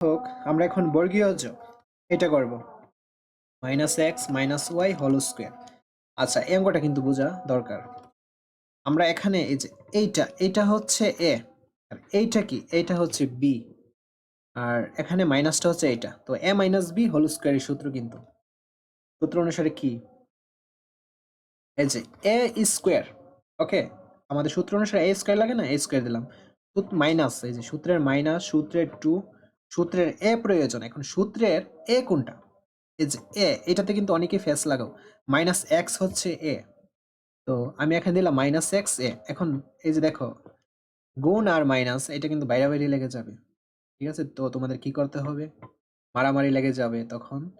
হোক, আমরা এখন বর্গীয় যোগ। এটা করব। Minus X minus Y whole square. আচ্ছা এই অঙ্কটা কিন্তু বোঝা দরকার। আমরা এখানে এই যে এইটা এইটা হচ্ছে এ। আর এইটা কি? এইটা হচ্ছে বি। আর এখানে মাইনাসটা হচ্ছে এইটা। তো এ মাইনাস বি হোল স্কোয়ারের সূত্র কিন্তু। সূত্র অনুসারে কি? এই যে এ স্কোয়ার, ওকে? আমাদের সূত্র অনুসারে এ স্কোয়ার লাগে না? এ স্কোয়ার দিলাম। মাইনাস, এই যে সূত্রের মাইনাস, সূত্রের টু সূত্রের এ প্রয়োজন। এখন সূত্রের এ কোনটা? এই যে এ, এটাতে কিন্তু অনেকে ফেস লাগাও। মাইনাস এক্স হচ্ছে এ। তো আমি এখানে দিলাম মাইনাস এক্স এ। এখন এই যে দেখো, গুণ আর মাইনাস, এটা কিন্তু বাইরে বাইরে লেগে যাবে। ঠিক আছে? তো তোমাদের কি করতে হবে? মারামারি লেগে যাবে তখন।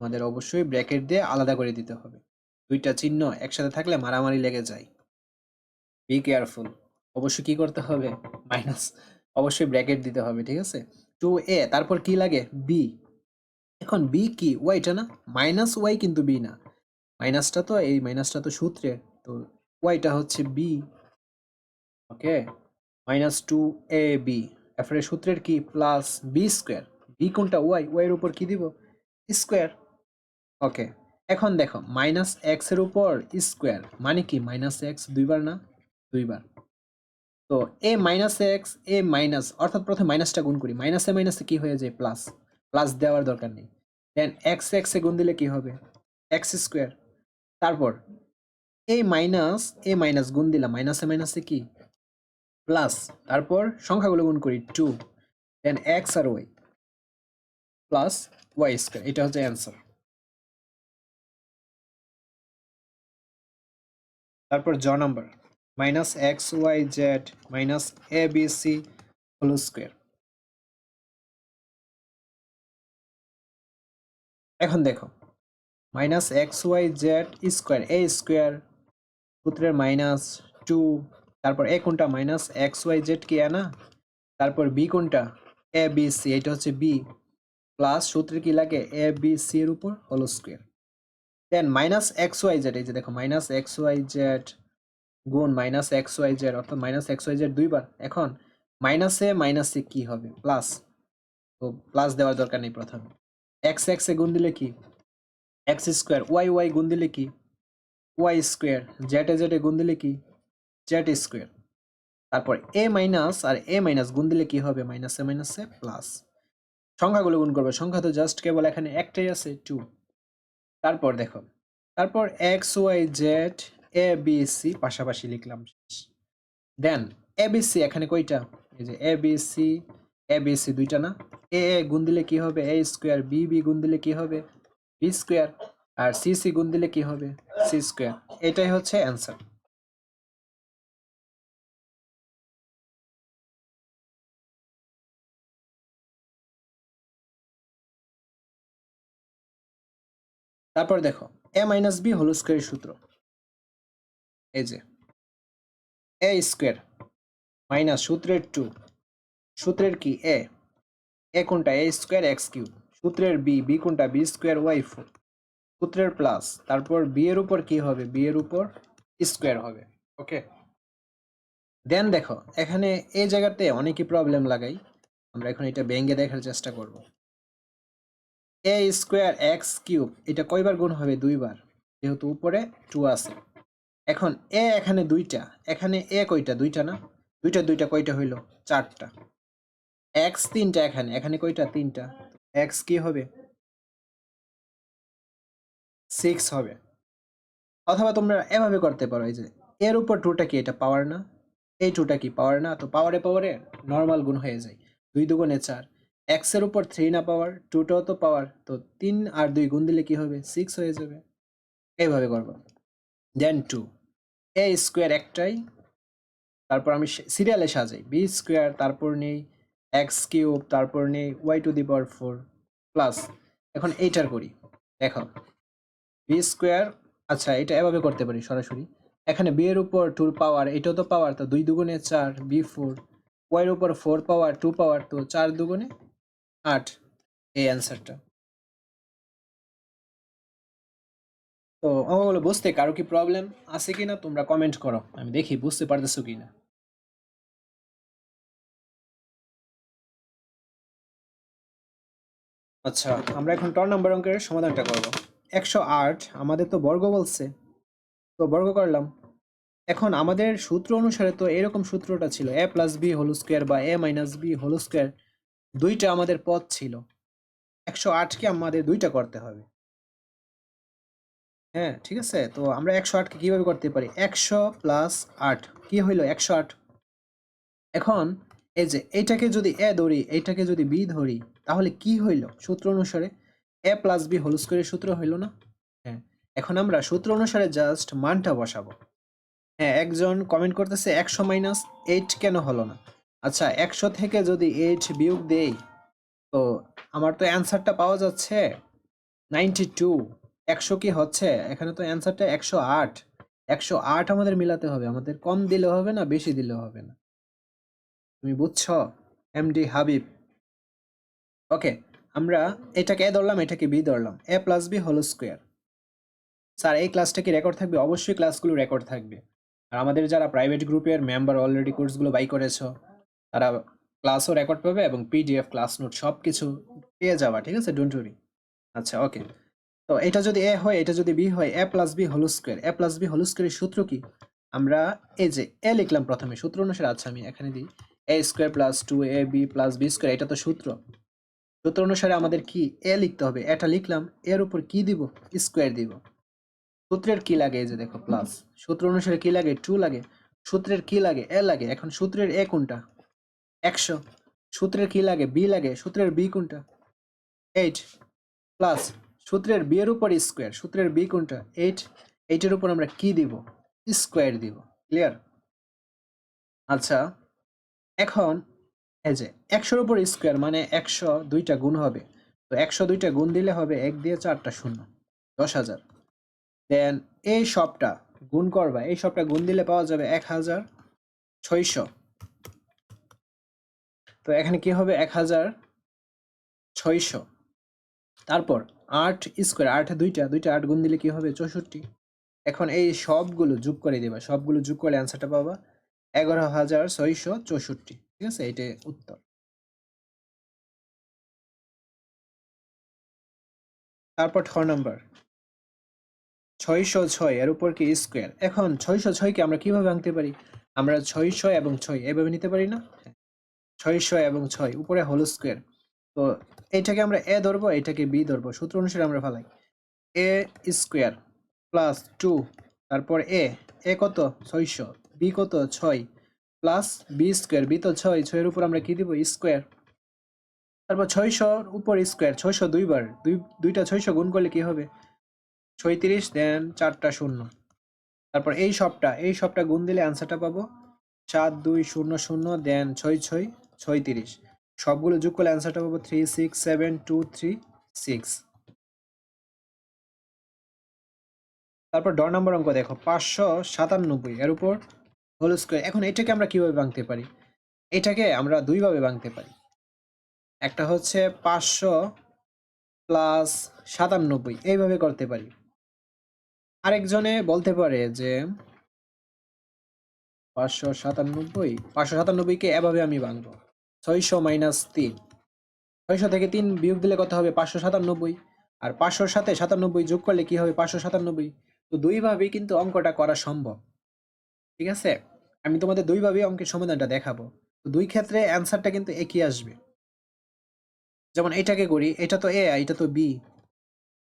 তোমাদের অবশ্যই ব্র্যাকেট দিয়ে আলাদা করে দিতে হবে। দুইটা চিহ্ন একসাথে থাকলে মারামারি লেগে যায়। বি কেয়ারফুল অবশ্যই কি করতে হবে? মাইনাস অবশ্যই ব্র্যাকেট দিতে হবে, ঠিক আছে? টু এ তারপর কি লাগে? বি এখন বি কি? ওয়াইটা না? মাইনাস ওয়াই কিন্তু বি না। মাইনাসটা তো, এই মাইনাসটা তো সূত্রের তো ওয়াইটা হচ্ছে B okay minus two A B এরপরে সূত্রের কি? প্লাস বি স্কোয়ার বি কোনটা? ওয়াই ওয়াইয়ের উপর কি দিব? স্কোয়ার ওকে এখন দেখো মাইনাস এক্সের উপর স্কোয়ার মানে কি? মাইনাস এক্স দুইবার না? দুইবার। তো A minus X A minus অর্থাৎ প্রথমে মাইনাসটা গুণ করি। মাইনাসে মাইনাসে কি হয়ে যায়? প্লাস প্লাস দেওয়ার দরকার নেই। দেন এক্স এক্সে গুণ দিলে কি হবে? এক্স স্কোয়ার তারপর এই মাইনাস এ মাইনাস গুণ দিলাম। মাইনাসে মাইনাসে কি? প্লাস তারপর সংখ্যাগুলো গুণ করি টু দেন এক্স আর ওয়াই প্লাস ওয়াই স্কোয়ার এটা হচ্ছে অ্যান্সার তারপর জ number minus X Y Z minus A B C whole square এখন দেখো minus X Y Z square A square সূত্রের মাইনাস টু তারপর এ কোনটা? মাইনাস এক্স ওয়াই জেড কি না? তারপর বি কোনটা? এ বি সি এটা হচ্ছে বি প্লাস সূত্রে কি লাগে? এ বি সি এর উপর whole square then minus X Y Z এই যে দেখো মাইনাস এক্স ওয়াই জেড গুণ মাইনাস এক্স ওয়াই জেড অর্থাৎ মাইনাস এক্স ওয়াই জেড দুইবার এখন মাইনাসে মাইনাসে কি হবে? প্লাস তো প্লাস দেওয়ার দরকার নেই প্রথমে। এক্স এক্স এ গুণ দিলে কি? এক্স স্কোয়ার ওয়াই ওয়াই গুণ দিলে কি? Y square Z A Z A গুণ দিলে কি? জেড স্কোয়ার তারপর এ মাইনাস আর এ মাইনাস গুণ দিলে কি হবে? মাইনাসে মাইনাসে প্লাস সংখ্যাগুলো গুণ করবে। সংখ্যা তো জাস্ট কেবল এখানে একটাই আছে টু তারপর দেখো। তারপর X Y Z A B পাশাপাশি লিখলাম দেন এ বি এখানে কয়টা? এই যে এ বি দুইটা না? এ এ গুণ দিলে কি হবে? এ স্কোয়ার বি বি গুণ দিলে কি হবে? বি স্কোয়ার আর সি সি গুণ দিলে কি হবে? সি স্কোয়ার এটাই হচ্ছে অ্যান্সার তারপর দেখো এ মাইনাস বি হোল স্কোয়ারের সূত্র। এই যে এ স্কোয়ার মাইনাস সূত্রের টু সূত্রের কি এ এ কোনটা? এ স্কোয়ার এক্স কিউব সূত্রের বি বি কোনটা? বি স্কোয়ার ওয়াই ফোর সূত্রের প্লাস তারপর বি এর উপর কি হবে? বি এর উপর স্কোয়ার হবে ওকে দেন দেখো, এখানে এই জায়গাতে অনেকই প্রবলেম লাগাই, আমরা এখন এটা ব্যাঙ্গে দেখার চেষ্টা করব। এ স্কোয়ার এক্স কিউব এটা কয়বার গুণ হবে? দুইবার, যেহেতু উপরে টু আছে। এখন এ এখানে দুইটা, এখানে এ কয়টা? দুইটা না? দুইটা দুইটা কয়টা হইল? চারটা। এক্স তিনটা এখানে এখানে কয়টা? তিনটা। এক্স কি হবে? সিক্স হবে। অথবা তোমরা এভাবে করতে পারো, এই যে এর উপর টুটা কি? এটা পাওয়ার না? এই টুটা কি? পাওয়ার না? তো পাওয়ারে পাওয়ারে নর্মাল গুণ হয়ে যায়। দুই দুগুণে চার। এক্সের উপর থ্রি না পাওয়ার টুটাও তো পাওয়ার তো তিন আর দুই গুণ দিলে কি হবে? সিক্স হয়ে যাবে। এইভাবে করব। দেন টু এ স্কোয়ার একটাই। তারপর আমি সিরিয়ালে সাজাই। বি স্কোয়ার তারপর নেই। এক্স কিউব তারপর নেই। Y to the power four plus এখন এইটার করি। দেখো। বি স্কোয়ার আচ্ছা এটা এভাবে করতে পারি সরাসরি। এখানে বি এর উপর টুর পাওয়ার এটাও তো পাওয়ার তো দুই দুগুণে চার বি ফোর ওয়াইয়ের উপর ফোর পাওয়ার টু পাওয়ার তো চার দুগুণে আট। এই অ্যান্সারটা তো অঙ্কগুলো বুঝতে কারও কি প্রবলেম আছে কিনা তোমরা কমেন্ট করো। আমি দেখি, বুঝতে পারতেছো কিনা? আচ্ছা আমরা এখন টর নাম্বার অঙ্কের সমাধানটা করব। একশো আট, আমাদের তো বর্গ বলছে। তো বর্গ করলাম। এখন আমাদের সূত্র অনুসারে তো এরকম সূত্রটা ছিল A plus B whole square বা A minus B whole square দুইটা আমাদের পদ ছিল। একশো আটকে আমাদের দুইটা করতে হবে। হ্যাঁ ঠিক আছে? তো আমরা একশো আটকে কীভাবে করতে পারি? একশো প্লাস আট। কি হইল একশো আট? এখন এই যে এইটাকে যদি এ ধরি, এইটাকে যদি বি ধরি, তাহলে কি হইল সূত্র অনুসারে? এ প্লাস বি হোল স্কোয়ারের সূত্র হইল না? হ্যাঁ এখন আমরা সূত্র অনুসারে জাস্ট মানটা বসাবো। হ্যাঁ একজন কমেন্ট করতেছে একশো মাইনাস এইট কেন হলো না? আচ্ছা একশো থেকে যদি এইট বিয়োগ দেই, তো আমার তো অ্যান্সারটা পাওয়া যাচ্ছে নাইনটি টু একশো কি হচ্ছে? এখানে তো অ্যান্সারটা একশো আট। একশো আট আমাদের মিলাতে হবে। আমাদের কম দিলে হবে না, বেশি দিলে হবে না। তুমি বুঝছ? এমডি হাবিব। ওকে আমরা এটাকে এ ধরলাম, এটাকে বি ধরলাম। A plus B whole square sir, এই ক্লাসটা কি রেকর্ড থাকবে? অবশ্যই ক্লাসগুলো রেকর্ড থাকবে। আর আমাদের যারা প্রাইভেট গ্রুপের মেম্বার অলরেডি কোর্সগুলো বাই করেছ, তারা ক্লাসও রেকর্ড পাবে এবং পিডিএফ ক্লাস নোট সব কিছু পেয়ে যাবা, ঠিক আছে? ডোন্ট ওরি আচ্ছা ওকে তো এটা যদি এ হয়, এটা যদি বি হয় A plus B whole square A plus B whole স্কোয়ারের সূত্র কি? আমরা এই যে এ লিখলাম প্রথমে, সূত্র অনুসারে আচ্ছা আমি এখানে দিই। A square plus two A B plus B square এটা তো সূত্র। সূত্র অনুসারে আমাদের কি? এ লিখতে হবে। এটা লিখলাম এর উপর কি দিব? স্কোয়ার দিব। সূত্রের কি লাগে? এই যে দেখো প্লাস সূত্র অনুসারে কি লাগে? টু লাগে। সূত্রের কি লাগে? এ লাগে। এখন সূত্রের এ কোনটা? একশো। সূত্রের কি লাগে? বি লাগে। সূত্রের বি কোনটা? এইট প্লাস সূত্রের বি এর উপর স্কোয়ার সূত্রের বি কোনটা? এইট এইটের উপর আমরা কি দিব? স্কোয়ার দিব ক্লিয়ার আচ্ছা এখন এই যে একশোর উপর স্কোয়ার মানে একশো দুইটা গুণ হবে। তো একশো দুইটা গুণ দিলে হবে এক দিয়ে চারটা শূন্য, দশ হাজার। দেন এই সবটা গুণ করবা, এই সবটা গুণ দিলে পাওয়া যাবে এক হাজার ছয়শো। তো এখানে কি হবে? এক হাজার ছয়শো। তারপর আট স্কোয়ার আটে দুইটা দুইটা আট গুণ দিলে কি হবে? চৌষট্টি। এখন এই সবগুলো যোগ করে দিবা, সবগুলো যোগ করলে অ্যান্সারটা পাবা এগারো হাজার ছয়শো চৌষট্টি। ঠিক আছে? এইটাই উত্তর। তারপর ছ নাম্বার ছয়শো ছয়, এর উপর কি স্কোয়ার এখন ছয়শো ছয়কে আমরা কীভাবে আনতে পারি? আমরা ছয়শো এবং ছয়, এভাবে নিতে পারি না? ছয়শো এবং ছয়, উপরে হোল স্কোয়ার তো এইটাকে আমরা এ ধরবো, এটাকে বি ধরবো। সূত্র অনুসারে আমরা ফেলাই। এ স্কোয়ার প্লাস টু, তারপর এ এ কত? ছয়শো। বি কত? ছয়। প্লাস বি স্কোয়ার, বি তো ছয়, ছয়ের উপর আমরা কি দিব? স্কোয়ার। তারপর ছয়শোর উপর স্কোয়ার, ছয়শো দুইবার। দুই, দুইটা ছয়শো গুণ করলে কি হবে? ছয়ত্রিশ, দেন চারটা শূন্য। তারপর এই সবটা এই সবটা গুণ দিলে অ্যান্সারটা পাবো। চার দুই, শূন্য শূন্য, দেন ছয় ছয়, ছয়ত্রিশ। সবগুলো যোগ করলে অ্যান্সারটা পাবো three six seven two three six তারপর ড নাম্বার অঙ্ক দেখো, পাঁচশো সাতানব্বই এর উপর হোল স্কোয়ার এখন এটাকে আমরা কীভাবে ভাঙতে পারি? এটাকে আমরা দুইভাবে ভাঙতে পারি। একটা হচ্ছে পাঁচশো প্লাস সাতানব্বই, এইভাবে করতে পারি। আরেকজনে বলতে পারে যে পাঁচশো সাতানব্বই, পাঁচশো সাতানব্বইকে এভাবে আমি ভাঙবো। ছয়শো মাইনাস তিন। ছয়শো থেকে তিন বিয়োগ দিলে কত হবে? পাঁচশো সাতানব্বই। আর পাঁচশোর সাথে সাতানব্বই যোগ করলে কি হবে? পাঁচশো সাতানব্বই। তো দুইভাবেই কিন্তু অঙ্কটা করা সম্ভব। ঠিক আছে? আমি তোমাদের দুইভাবেই অঙ্কের সমাধানটা দেখাবো। তো দুই ক্ষেত্রে অ্যান্সারটা কিন্তু একই আসবে। যেমন এটাকে করি, এটা তো এ এটা তো বি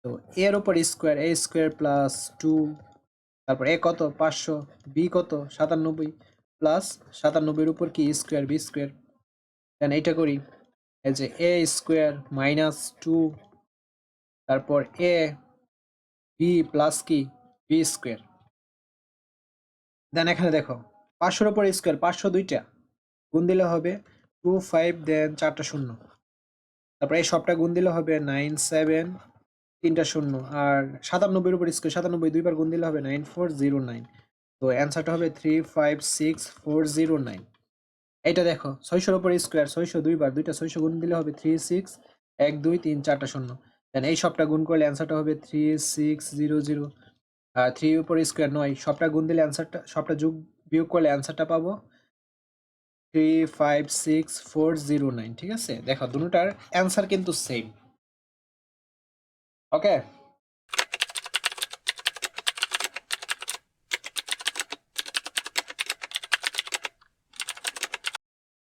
তো এর ওপর square A square plus two তারপর এ কত? পাঁচশো। বি কত? সাতানব্বই। প্লাস সাতানব্বইয়ের উপর কি? স্কোয়ার বি স্কোয়ার দেন এইটা করি। এই যে এ স্কোয়ার মাইনাস টু তারপর এ বি প্লাস কি? বি স্কোয়ার দেন এখানে দেখো, পাঁচশোর উপর স্কোয়ার পাঁচশো দুইটা। গুণ দিলে হবে টু ফাইভ দেন চারটা শূন্য। তারপর এই সবটা গুণ দিলে হবে নাইন সেভেন তিনটা শূন্য। আর সাতানব্বইয়ের উপর স্কোয়ার সাতানব্বই দুইবার গুণ দিলে হবে নাইন ফোর জিরো নাইন তো অ্যান্সারটা হবে three five six four zero nine এটা দেখো, ছয়শোর উপর স্কোয়ার ছয়শো দুইবার দুইটা ছয়শো গুণ দিলে হবে থ্রি সিক্স এক, দুই, তিন, চারটা শূন্য। দেন এই সবটা গুণ করলে অ্যান্সারটা হবে থ্রি সিক্স জিরো জিরো আর থ্রি উপর স্কোয়ার নয়, সবটা গুণ দিলে অ্যান্সারটা সবটা যোগ, বিয়োগ করলে অ্যান্সারটা পাবো three five six four zero nine ঠিক আছে? দেখো দুটার অ্যান্সার কিন্তু সেম ওকে